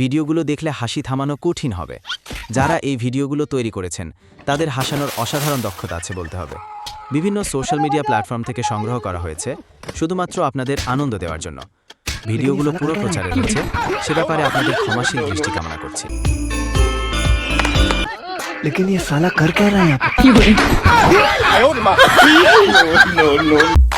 ভিডিওগুলো দেখলে হাসি থামানো কঠিন হবে যারা এই ভিডিওগুলো তৈরি করেছেন তাদের হাসানোর অসাধারণ দক্ষতা আছে বলতে হবে বিভিন্ন সোশ্যাল মিডিয়া প্ল্যাটফর্ম থেকে সংগ্রহ করা হয়েছে শুধুমাত্র আপনাদের আনন্দ দেওয়ার জন্য ভিডিওগুলো পুরো প্রচারে রয়েছে সে ব্যাপারে আপনাদের ক্ষমাশীল দৃষ্টি কামনা করছি लेकिन ये साला कर क्या रहा है यहाँ पे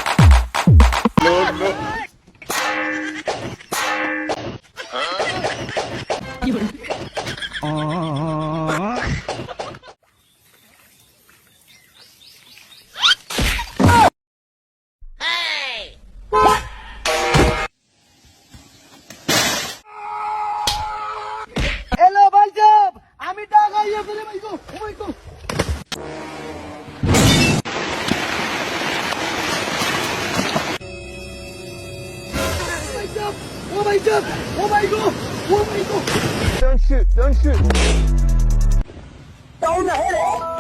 ভাই সাহেব আমি ইয়ে ফেলে ভাই Oh my god! Oh Don't shoot! Don't shoot! Down!